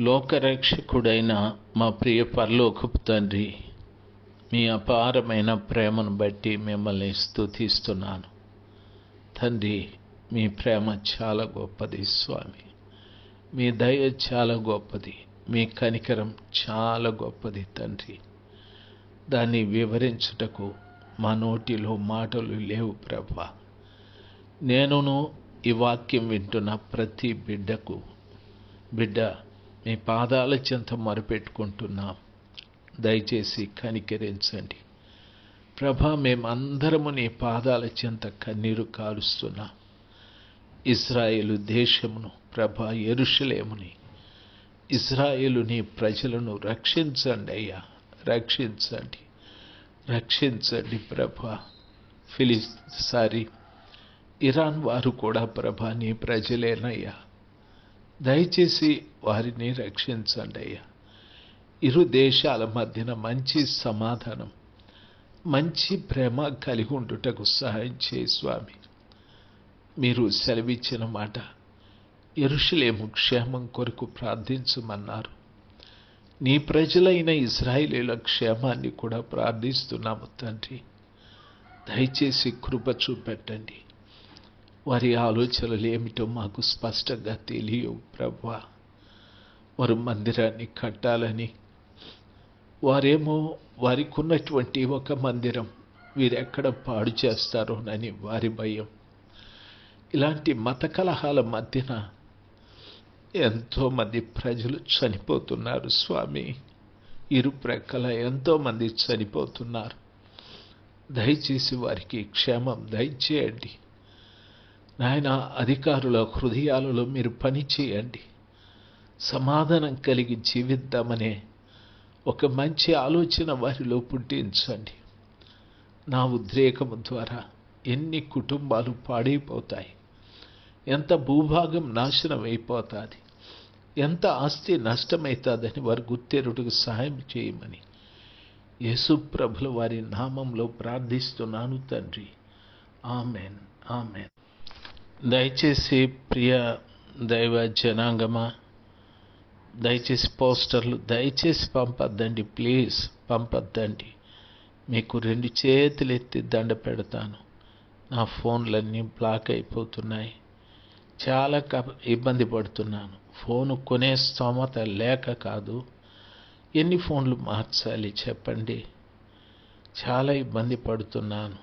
లోకరక్షకుడైన మా ప్రియ పరలోకపు తండ్రి మీ అపారమైన ప్రేమను బట్టి మిమ్మల్ని స్థుతిస్తున్నాను తండ్రి మీ ప్రేమ చాలా గొప్పది స్వామి. మీ దయ చాలా గొప్పది. మీ కనికరం చాలా గొప్పది తండ్రి. దాన్ని వివరించుటకు మా నోటిలో మాటలు లేవు ప్రభా. నేనును ఈ వాక్యం వింటున్న ప్రతి బిడ్డకు బిడ్డ మీ పాదాల చెంత మొరపెట్టుకుంటున్నాం. దయచేసి కనికరించండి. ప్రభా మేమందరము నీ పాదాల చెంత కన్నీరు కారుస్తున్నాం. ఇస్రాయేలు దేశమును ప్రభా ఎరుషలేముని. ఇస్రాయేలు నీ ప్రజలను రక్షించండి అయ్యా రక్షించండి. రక్షించండి ప్రభా. ఫిలిస్ సారీ ఇరాన్ వారు కూడా ప్రభా నీ ప్రజలేనయ్యా. దయచేసి వారిని రక్షించండి అయ్యా. ఇరు దేశాల మధ్యన మంచి సమాధానం మంచి ప్రేమ కలిగి ఉండుటకు సహాయం చేయి స్వామి. మీరు సెలవిచ్చిన మాట ఎరుషులేము క్షేమం కొరకు ప్రార్థించమన్నారు. నీ ప్రజలైన ఇజ్రాయిలీల క్షేమాన్ని కూడా ప్రార్థిస్తున్నాము తండ్రి. దయచేసి కృప చూపెట్టండి. వారి ఆలోచనలు ఏమిటో మాకు స్పష్టంగా తెలియవు ప్రభు. వారు మందిరాన్ని కట్టాలని. వారేమో వారికి ఉన్నటువంటి ఒక మందిరం వీరెక్కడ పాడు చేస్తారోనని వారి భయం. ఇలాంటి మత కలహాల మధ్యన ఎంతోమంది ప్రజలు చనిపోతున్నారు స్వామి. ఇరు ప్రక్కల ఎంతోమంది చనిపోతున్నారు. దయచేసి వారికి క్షేమం దయచేయండి. నాయన అధికారుల హృదయాలలో మీరు పని చేయండి. సమాధానం కలిగి జీవిద్దామనే ఒక మంచి ఆలోచన వారిలో పుట్టించండి. నా ఉద్రేకము ద్వారా ఎన్ని కుటుంబాలు పాడైపోతాయి ఎంత భూభాగం నాశనం అయిపోతుంది ఎంత ఆస్తి నష్టమవుతుందని వారు గుర్తెరుటకు సహాయం చేయమని యేసు ప్రభుల వారి నామంలో ప్రార్థిస్తున్నాను తండ్రి. ఆమెన్. ఆమెన్. దయచేసి ప్రియ దైవ జనాంగమా దయచేసి పోస్టర్లు దయచేసి పంపద్దండి ప్లీజ్ పంపద్దండి. మీకు రెండు చేతులు ఎత్తి దండ పెడతాను. నా ఫోన్లన్నీ బ్లాక్ అయిపోతున్నాయి. చాలా క- ఇబ్బంది పడుతున్నాను. ఫోను కొనే స్తోమత లేక కాదు. ఎన్ని ఫోన్లు మార్చాలి చెప్పండి. చాలా ఇబ్బంది పడుతున్నాను.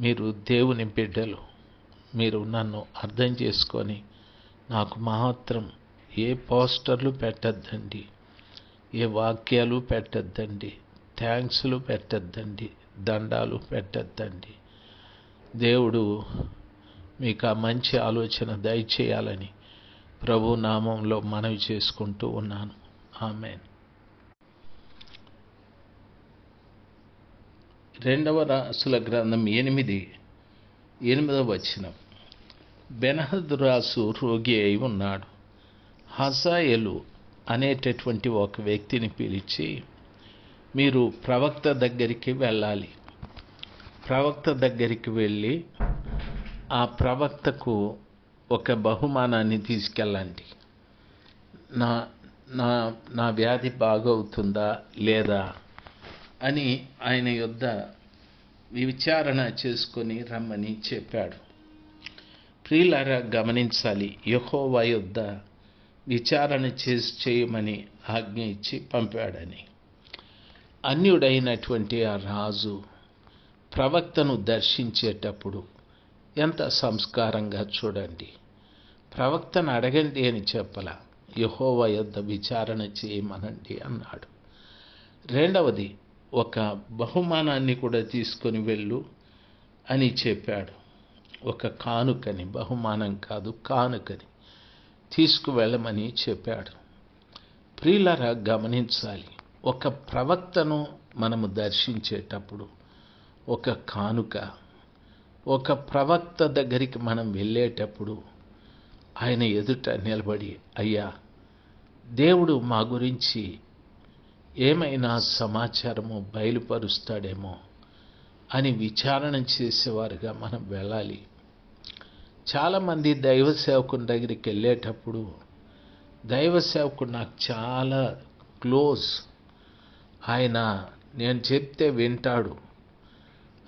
మీరు దేవుని బిడ్డలు. మీరు నన్ను అర్థం చేసుకొని నాకు మాత్రం ఏ పోస్టర్లు పెట్టద్దండి ఏ వాక్యాలు పెట్టద్దండి థ్యాంక్స్లు పెట్టద్దండి దండాలు పెట్టద్దండి. దేవుడు మీకు ఆ మంచి ఆలోచన దయచేయాలని ప్రభు నామంలో మనవి చేసుకుంటూ ఉన్నాను. ఆమెన్. రెండవ రాసుల గ్రంథం ఎనిమిది ఎనిమిదవ వచనం. బెనహద్రాసు రోగి అయి ఉన్నాడు. హసాయలు అనేటటువంటి ఒక వ్యక్తిని పిలిచి మీరు ప్రవక్త దగ్గరికి వెళ్ళాలి. ప్రవక్త దగ్గరికి వెళ్ళి ఆ ప్రవక్తకు ఒక బహుమానాన్ని తీసుకెళ్ళండి. నా నా నా వ్యాధి బాగవుతుందా లేదా? అని ఆయన యొద్ద విచారణ చేసుకొని రమ్మని చెప్పాడు. ప్రియులారా గమనించాలి. యహోవా యొద్ద విచారణ చేసి చేయమని ఆజ్ఞ ఇచ్చి పంపాడని. అన్యుడైనటువంటి ఆ రాజు ప్రవక్తను దర్శించేటప్పుడు ఎంత సంస్కారంగా చూడండి. ప్రవక్తను అడగండి అని చెప్పల. యహోవా యొద్ద విచారణ చేయమనండి అన్నాడు. రెండవది ఒక బహుమానాన్ని కూడా తీసుకొని వెళ్ళు అని చెప్పాడు. ఒక కానుకని బహుమానం కాదు కానుకని తీసుకువెళ్ళమని చెప్పాడు. ప్రియులరా గమనించాలి. ఒక ప్రవక్తను మనము దర్శించేటప్పుడు ఒక కానుక ఒక ప్రవక్త దగ్గరికి మనం వెళ్ళేటప్పుడు ఆయన ఎదుట నిలబడి అయ్యా దేవుడు మా గురించి ఏమైనా సమాచారము బయలుపరుస్తాడేమో అని విచారణ చేసేవారుగా మనం వెళ్ళాలి. చాలామంది దైవ సేవకుని దగ్గరికి వెళ్ళేటప్పుడు దైవ సేవకుడు నాకు చాలా క్లోజ్. ఆయన నేను చెప్తే వింటాడు.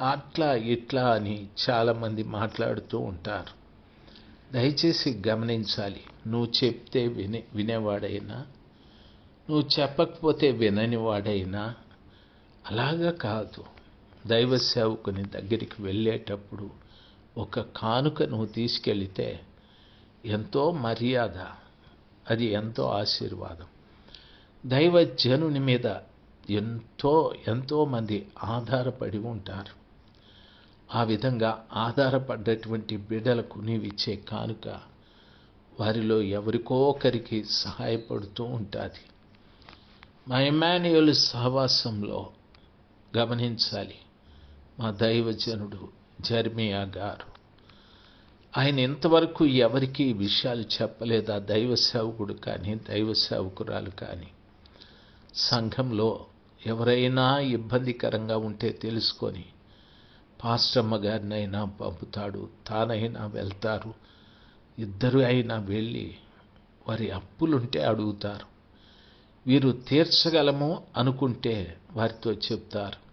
అట్లా ఇట్లా అని చాలామంది మాట్లాడుతూ ఉంటారు. దయచేసి గమనించాలి. నువ్వు చెప్తే వినే వినేవాడైనా నువ్వు చెప్పకపోతే వినని వాడైనా అలాగా కాదు. దైవ సేవకుని దగ్గరికి వెళ్ళేటప్పుడు ఒక కానుక నువ్వు తీసుకెళితే ఎంతో మర్యాద అది ఎంతో ఆశీర్వాదం. దైవ జనుని మీద ఎంతో ఎంతోమంది ఆధారపడి ఉంటారు. ఆ విధంగా ఆధారపడ్డటువంటి బిడ్డలకు నీవిచ్చే కానుక వారిలో ఎవరికో ఒకరికి సహాయపడుతూ ఉంటుంది. మా ఎమాన్యుయల్ సహవాసంలో గమనించాలి. మా దైవజనుడు జర్మియా గారు. ఆయన ఇంతవరకు ఎవరికి ఈ విషయాలు చెప్పలేదా. దైవ సేవకుడు కానీ దైవ సేవకురాలు కానీ సంఘంలో ఎవరైనా ఇబ్బందికరంగా ఉంటే తెలుసుకొని పాస్టమ్మ గారినైనా పంపుతాడు తానైనా వెళ్తారు. ఇద్దరు అయినా వెళ్ళి వారి అప్పులుంటే అడుగుతారు. వీరు తీర్చగలము అనుకుంటే వారితో చెప్తారు.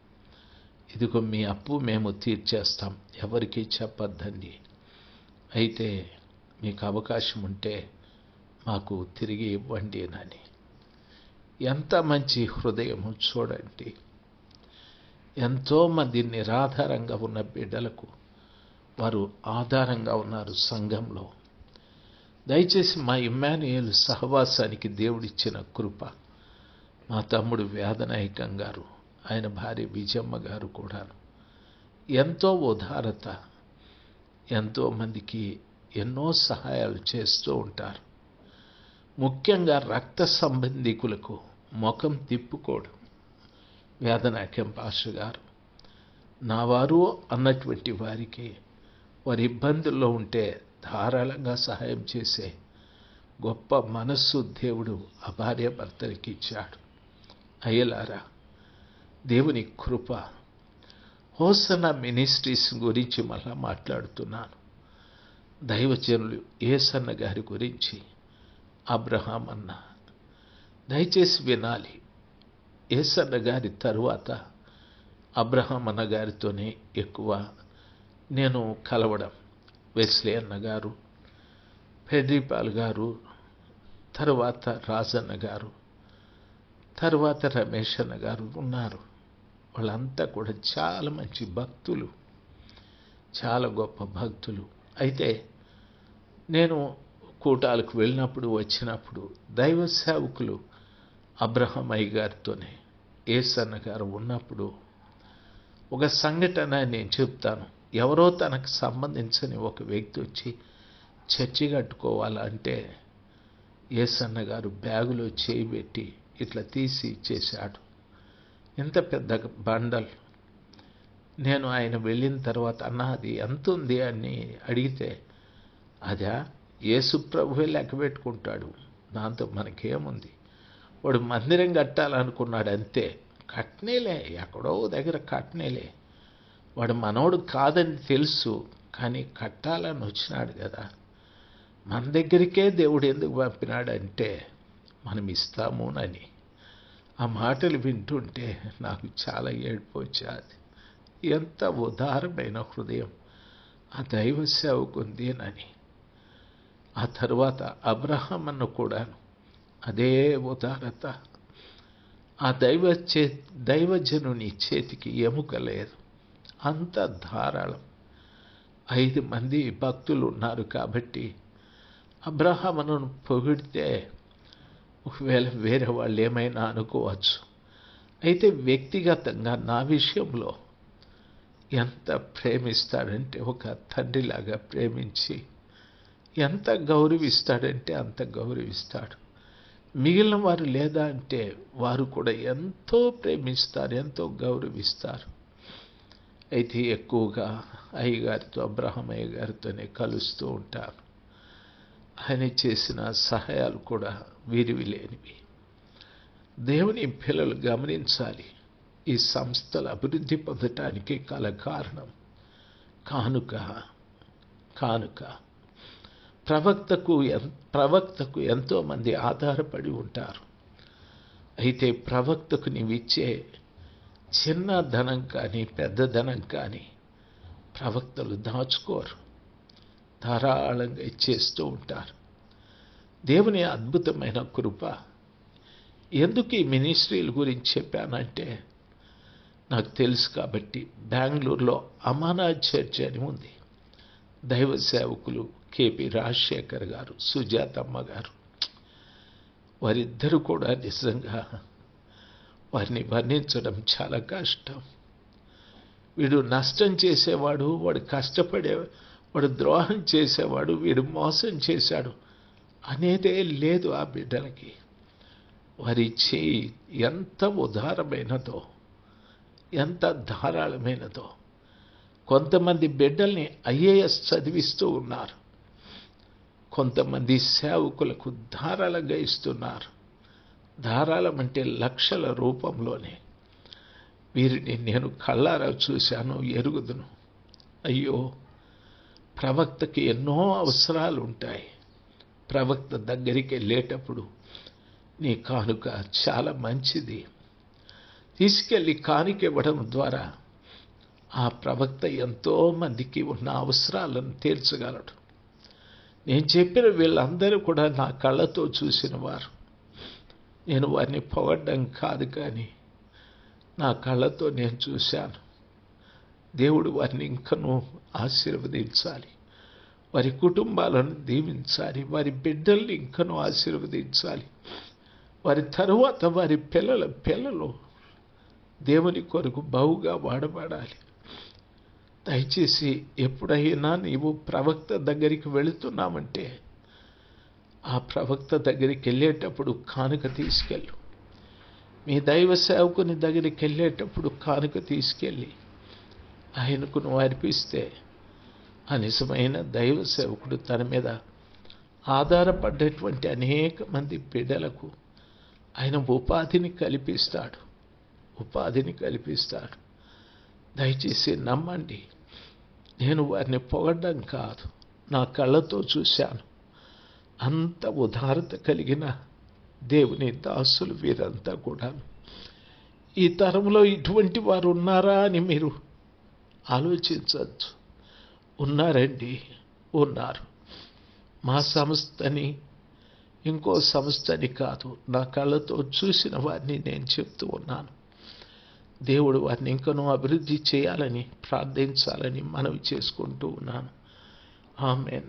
ఇదిగో మీ అప్పు మేము తీర్చేస్తాం. ఎవరికీ చెప్పద్దండి. అయితే మీకు అవకాశం ఉంటే మాకు తిరిగి ఇవ్వండి అని ఎంత మంచి హృదయము చూడండి. ఎంతోమంది నిరాధారంగా ఉన్న బిడ్డలకు వారు ఆధారంగా ఉన్నారు సంఘంలో. దయచేసి మా ఇమ్మాన్యుయల్ సహవాసానికి దేవుడిచ్చిన కృప మా తమ్ముడు వేదనాయకం గారు ఆయన భార్య విజయమ్మ గారు కూడాను. ఎంతో ఉదారత ఎంతోమందికి ఎన్నో సహాయాలు చేస్తూ ఉంటారు. ముఖ్యంగా రక్త సంబంధికులకు ముఖం తిప్పుకోడు వేదనాక్యం పాస్టర్ గారు నా వారు అన్నటువంటి వారికి వారి ఇబ్బందుల్లో ఉంటే ధారాళంగా సహాయం చేసే గొప్ప మనస్సు దేవుడు ఆ భార్యాభర్తలకి ఇచ్చాడు. అయ్యలారా దేవుని కృప. హోసన మినిస్ట్రీస్ గురించి మళ్ళా మాట్లాడుతున్నాను. దైవజనులు ఏసన్న గారి గురించి అబ్రహాం అన్న. దయచేసి వినాలి. ఏసన్న గారి తరువాత అబ్రహాం అన్న గారితోనే ఎక్కువ నేను కలవడం. వెస్లే అన్న గారు పెద్రిపాల్ గారు తర్వాత రాజన్న గారు తర్వాత రమేష్ అన్న గారు ఉన్నారు. వాళ్ళంతా కూడా చాలా మంచి భక్తులు చాలా గొప్ప భక్తులు. అయితే నేను కూటాలకు వెళ్ళినప్పుడు వచ్చినప్పుడు దైవ సేవకులు అబ్రహమయ్య గారితోనే ఏసన్న గారు ఉన్నప్పుడు ఒక సంఘటన నేను చెప్తాను. ఎవరో తనకు సంబంధించని ఒక వ్యక్తి వచ్చి చర్చి కట్టుకోవాలంటే ఏసన్న గారు బ్యాగులో చేయి పెట్టి ఇట్లా తీసి ఇచ్చేశాడు. ఇంత పెద్ద బండల్. నేను ఆయన వెళ్ళిన తర్వాత అన్న అది ఎంత ఉంది? అని అడిగితే అదా ఏసుప్రభువే లెక్క పెట్టుకుంటాడు. దాంతో మనకేముంది? వాడు మందిరం కట్టాలనుకున్నాడు అంతే. కట్నేలే ఎక్కడో దగ్గర కట్నేలే. వాడు మనోడు కాదని తెలుసు కానీ కట్టాలని వచ్చినాడు కదా. మన దగ్గరికే దేవుడు ఎందుకు పంపినాడంటే మనం ఇస్తాము అని ఆ మాటలు వింటుంటే నాకు చాలా ఏడుపు వచ్చేది. ఎంత ఉదారమైన హృదయం. ఆ దైవ సేవకుందేనని ఆ తర్వాత అబ్రహం అన్న కూడాను అదే ఉదారత. ఆ దైవ చే దైవజనుని చేతికి ఎముక లేదు. అంత ధారాళం. ఐదు మంది భక్తులు ఉన్నారు కాబట్టి అబ్రహామును పొగిడితే ఒకవేళ వేరే వాళ్ళు ఏమైనా అనుకోవచ్చు. అయితే వ్యక్తిగతంగా నా విషయంలో ఎంత ప్రేమిస్తాడంటే ఒక తండ్రిలాగా ప్రేమించి ఎంత గౌరవిస్తాడంటే అంత గౌరవిస్తాడు. మిగిలిన వారు లేదా అంటే వారు కూడా ఎంతో ప్రేమిస్తారు ఎంతో గౌరవిస్తారు. అయితే ఎక్కువగా అయ్యగారితో అబ్రహమయ్య గారితోనే కలుస్తూ ఉంటారు. ఆయన చేసిన సహాయాలు కూడా వీరివి లేనివి. దేవుని పిల్లలు గమనించాలి. ఈ సంస్థలు అభివృద్ధి పొందటానికి కల కారణం కానుక కానుక. ప్రవక్తకు ఎన్ ప్రవక్తకు ఎంతోమంది ఆధారపడి ఉంటారు. అయితే ప్రవక్తకు నీవిచ్చే చిన్న ధనం కానీ పెద్ద ధనం కానీ ప్రవక్తలు దాచుకోరు. ధారాళంగా ఇచ్చేస్తూ ఉంటారు. దేవుని అద్భుతమైన కృప. ఎందుకు ఈ మినిస్ట్రీల గురించి చెప్పానంటే నాకు తెలుసు కాబట్టి బెంగళూరులో అమానా చర్చ్ అని ఉంది. దైవ సేవకులు కేపి రాజశేఖర్ గారు సుజాతమ్మ గారు వారిద్దరూ కూడా నిజంగా వారిని వర్ణించడం చాలా కష్టం. వీడు నష్టం చేసేవాడు వాడు కష్టపడే వాడు ద్రోహం చేసేవాడు వీడు మోసం చేశాడు అనేదే లేదు ఆ బిడ్డలకి. వారి చేయి ఎంత ఉదారమైనదో ఎంత ధారాళమైనదో. కొంతమంది బిడ్డల్ని ఐఏఎస్ చదివిస్తూ ఉన్నారు. కొంతమంది సేవకులకు ధారాళంగా ఇస్తున్నారు. ధారాళం అంటే లక్షల రూపంలోనే. వీరిని నేను కళ్ళారా చూశాను ఎరుగుదును. అయ్యో ప్రవక్తకి ఎన్నో అవసరాలు ఉంటాయి ప్రవక్త దగ్గరికి వెళ్ళేటప్పుడు నీ కానుక చాలా మంచిది. తీసుకెళ్ళి కానుక ఇవ్వడం ద్వారా ఆ ప్రవక్త ఎంతో మందికి ఉన్న అవసరాలను తీర్చగలడు. నేను చెప్పిన వీళ్ళందరూ కూడా నా కళ్ళతో చూసిన వారు. నేను వారిని పొగడ్డం కాదు కానీ నా కళ్ళతో నేను చూశాను. దేవుడు వారిని ఇంకనూ ఆశీర్వదించాలి. వారి కుటుంబాలను దీవించాలి. వారి బిడ్డల్ని ఇంకనూ ఆశీర్వదించాలి. వారి తరువాత వారి పిల్లల పిల్లలు దేవుని కొరకు బహుగా వాడబడాలి. దయచేసి ఎప్పుడైనా నీవు ప్రవక్త దగ్గరికి వెళుతున్నామంటే ఆ ప్రవక్త దగ్గరికి వెళ్ళేటప్పుడు కానుక తీసుకెళ్ళు. మీ దైవ సేవకుని దగ్గరికి వెళ్ళేటప్పుడు కానుక తీసుకెళ్ళి ఆయనకు నువ్వు అర్పిస్తే ఆ నిజమైన దైవ సేవకుడు తన మీద ఆధారపడ్డటువంటి అనేక మంది బిడ్డలకు ఆయన ఉపాధిని కల్పిస్తాడు. ఉపాధిని కల్పిస్తాడు. దయచేసి నమ్మండి. నేను వారిని పొగడ్డం కాదు. నా కళ్ళతో చూశాను. అంత ఉదారత కలిగిన దేవుని దాసులు వీరంతా కూడా ఈ తరంలో ఇటువంటి వారు ఉన్నారా అని మీరు ఆలోచించవచ్చు. ఉన్నారండి ఉన్నారు. మా సంస్థని ఇంకో సంస్థని కాదు నా కళ్ళతో చూసిన వారిని నేను చెప్తూ ఉన్నాను. దేవుడు వారిని ఇంకనూ అభివృద్ధి చేయాలని ప్రార్థించాలని మనవి చేసుకుంటూ ఉన్నాను. ఆమెన్.